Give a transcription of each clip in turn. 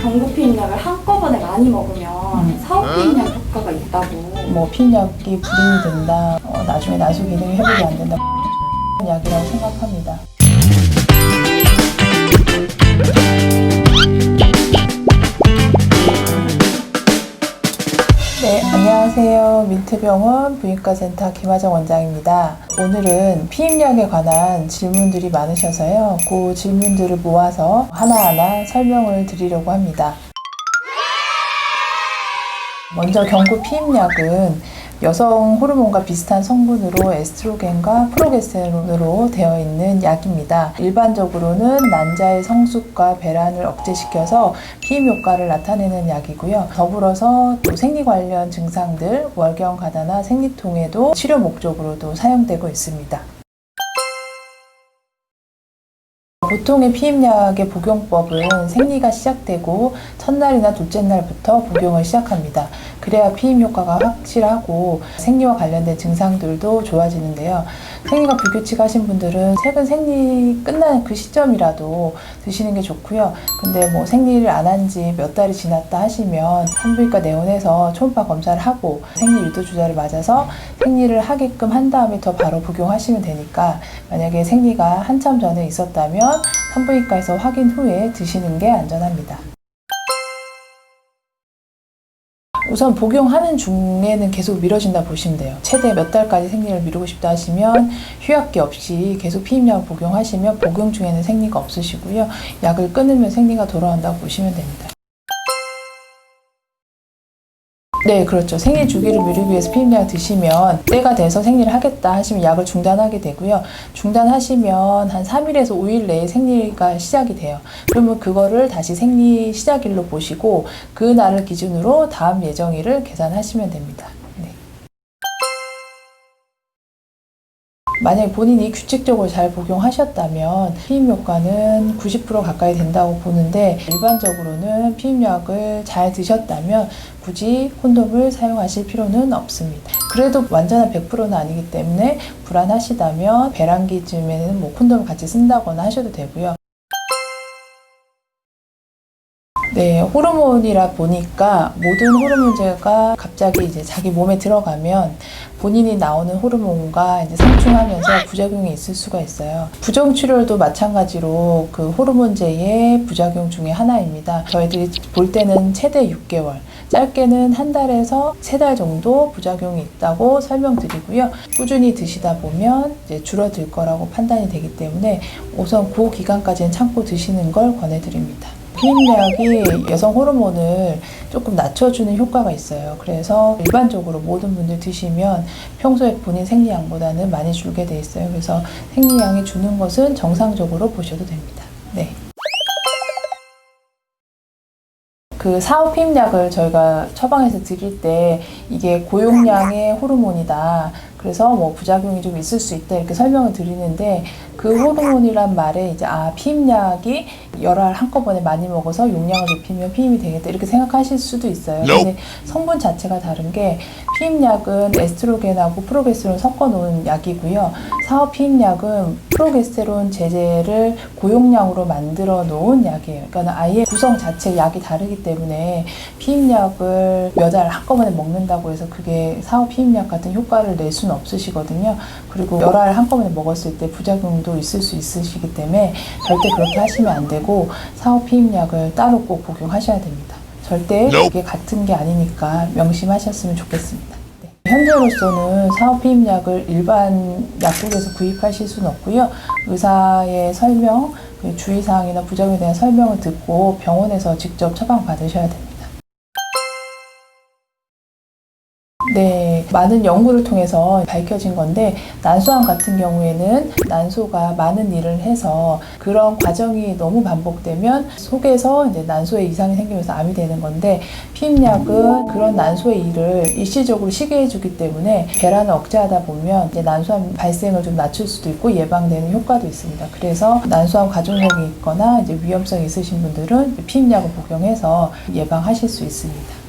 경구 피임약을 한꺼번에 많이 먹으면 음. 사후 피임약 효과가 있다고. 뭐 피임약이 불임이 된다, 어, 나중에 나수 기능이 회복이 안 된다, 약이라고 생각합니다. 안녕하세요. 민트병원 부인과센터 김하정 원장입니다. 오늘은 피임약에 관한 질문들이 많으셔서요. 그 질문들을 모아서 하나하나 설명을 드리려고 합니다. 먼저 경구 피임약은 여성 호르몬과 비슷한 성분으로 에스트로겐과 프로게스테론으로 되어 있는 약입니다. 일반적으로는 난자의 성숙과 배란을 억제시켜서 피임 효과를 나타내는 약이고요. 더불어서 또 생리 관련 증상들, 월경 가다나 생리통에도 치료 목적으로도 사용되고 있습니다. 보통의 피임약의 복용법은 생리가 시작되고 첫날이나 둘째 날부터 복용을 시작합니다. 그래야 피임 효과가 확실하고 생리와 관련된 증상들도 좋아지는데요. 생리가 불규칙하신 분들은 최근 생리 끝나는 그 시점이라도 드시는 게 좋고요. 근데 뭐 생리를 안 한 지 몇 달이 지났다 하시면 산부인과 내원해서 초음파 검사를 하고 생리 유도 주사를 맞아서 생리를 하게끔 한 다음에 더 바로 복용하시면 되니까 만약에 생리가 한참 전에 있었다면 산부인과에서 확인 후에 드시는 게 안전합니다. 우선 복용하는 중에는 계속 미뤄진다 보시면 돼요. 최대 몇 달까지 생리를 미루고 싶다 하시면 휴약기 없이 계속 피임약 복용하시면 복용 중에는 생리가 없으시고요. 약을 끊으면 생리가 돌아온다고 보시면 됩니다. 네, 그렇죠. 생리 주기를 미루기 위해서 피임약 드시면 때가 돼서 생리를 하겠다 하시면 약을 중단하게 되고요. 중단하시면 한 3일에서 5일 내에 생리가 시작이 돼요. 그러면 그거를 다시 생리 시작일로 보시고 그 날을 기준으로 다음 예정일을 계산하시면 됩니다. 만약에 본인이 규칙적으로 잘 복용하셨다면 피임 효과는 90% 가까이 된다고 보는데 일반적으로는 피임약을 잘 드셨다면 굳이 콘돔을 사용하실 필요는 없습니다. 그래도 완전한 100%는 아니기 때문에 불안하시다면 배란기쯤에는 뭐 콘돔을 같이 쓴다거나 하셔도 되고요. 네, 호르몬이라 보니까 모든 호르몬제가 갑자기 이제 자기 몸에 들어가면 본인이 나오는 호르몬과 이제 상충하면서 부작용이 있을 수가 있어요. 부정 치료도 마찬가지로 그 호르몬제의 부작용 중에 하나입니다. 저희들이 볼 때는 최대 6개월, 짧게는 한 달에서 세 달 정도 부작용이 있다고 설명드리고요. 꾸준히 드시다 보면 이제 줄어들 거라고 판단이 되기 때문에 우선 그 기간까지는 참고 드시는 걸 권해드립니다. 피임약이 여성 호르몬을 조금 낮춰주는 효과가 있어요. 그래서 일반적으로 모든 분들 드시면 평소에 본인 생리량보다는 많이 줄게 돼 있어요. 그래서 생리량이 주는 것은 정상적으로 보셔도 됩니다. 네. 그 사후 피임약을 저희가 처방해서 드릴 때 이게 고용량의 호르몬이다. 그래서 뭐 부작용이 좀 있을 수 있다 이렇게 설명을 드리는데 그 호르몬이란 말에 이제 아 피임약이 여러 알 한꺼번에 많이 먹어서 용량을 높이면 피임이 되겠다 이렇게 생각하실 수도 있어요. 근데 성분 자체가 다른 게 피임약은 에스트로겐하고 프로게스테론 섞어 놓은 약이고요. 사업 피임약은 프로게스테론 제제를 고용량으로 만들어 놓은 약이에요. 그러니까 아예 구성 자체 약이 다르기 때문에 피임약을 몇 알 한꺼번에 먹는다고 해서 그게 사업 피임약 같은 효과를 낼 수는 없으시거든요. 그리고 여러 알 한꺼번에 먹었을 때 부작용도 있을 수 있으시기 때문에 절대 그렇게 하시면 안 되고 사업 피임약을 따로 꼭 복용하셔야 됩니다. 절대 이게 같은 게 아니니까 명심하셨으면 좋겠습니다. 네. 현재로서는 사업 피임약을 일반 약국에서 구입하실 수는 없고요. 의사의 설명, 그 주의사항이나 부작용에 대한 설명을 듣고 병원에서 직접 처방 받으셔야 됩니다. 네, 많은 연구를 통해서 밝혀진 건데 난소암 같은 경우에는 난소가 많은 일을 해서 그런 과정이 너무 반복되면 속에서 이제 난소에 이상이 생기면서 암이 되는 건데 피임약은 그런 난소의 일을 일시적으로 쉬게 해주기 때문에 배란을 억제하다 보면 이제 난소암 발생을 좀 낮출 수도 있고 예방되는 효과도 있습니다. 그래서 난소암 가족력이 있거나 이제 위험성이 있으신 분들은 피임약을 복용해서 예방하실 수 있습니다.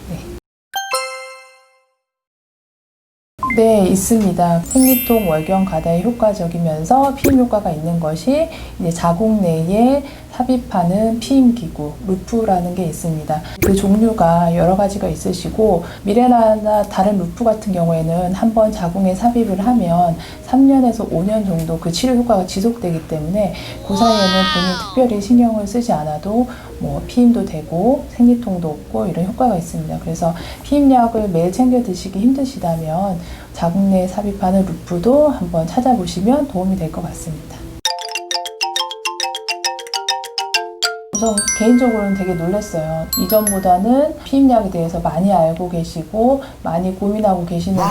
네. 네, 있습니다. 생리통, 월경, 가다에 효과적이면서 피임 효과가 있는 것이 이제 자궁 내에 삽입하는 피임 기구 루프라는 게 있습니다. 그 종류가 여러 가지가 있으시고 미레나나 다른 루프 같은 경우에는 한번 자궁에 삽입을 하면 3년에서 5년 정도 그 치료 효과가 지속되기 때문에 그 사이에는 본인 특별히 신경을 쓰지 않아도 뭐 피임도 되고 생리통도 없고 이런 효과가 있습니다. 그래서 피임약을 매일 챙겨 드시기 힘드시다면 자궁 내에 삽입하는 루프도 한번 찾아보시면 도움이 될 것 같습니다. 우선 개인적으로는 되게 놀랐어요. 이전보다는 피임약에 대해서 많이 알고 계시고 많이 고민하고 계시는구나.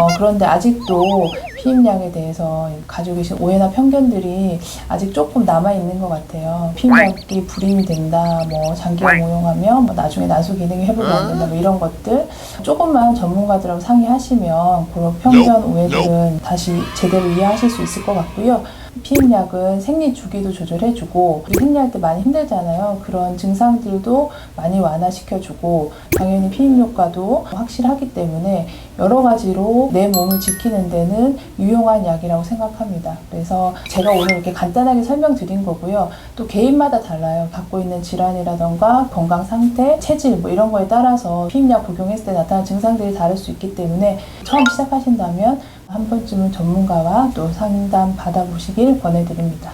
어, 그런데 아직도 피임약에 대해서 가지고 계신 오해나 편견들이 아직 조금 남아 있는 것 같아요. 피임약이 불임이 된다, 뭐 장기간 오용하면 뭐 나중에 나수 기능이 회복이 안 된다, 뭐 이런 것들 조금만 전문가들하고 상의하시면 그런 편견 오해들은 다시 제대로 이해하실 수 있을 것 같고요. 피임약은 생리 주기도 조절해주고 생리할 때 많이 힘들잖아요. 그런 증상들도 많이 완화시켜주고 당연히 피임 효과도 확실하기 때문에 여러 가지로 내 몸을 지키는 데는 유용한 약이라고 생각합니다. 그래서 제가 오늘 이렇게 간단하게 설명드린 거고요. 또 개인마다 달라요. 갖고 있는 질환이라던가 건강 상태, 체질 뭐 이런 거에 따라서 피임약 복용했을 때 나타나는 증상들이 다를 수 있기 때문에 처음 시작하신다면 한 번쯤은 전문가와 또 상담 받아보시길 권해드립니다.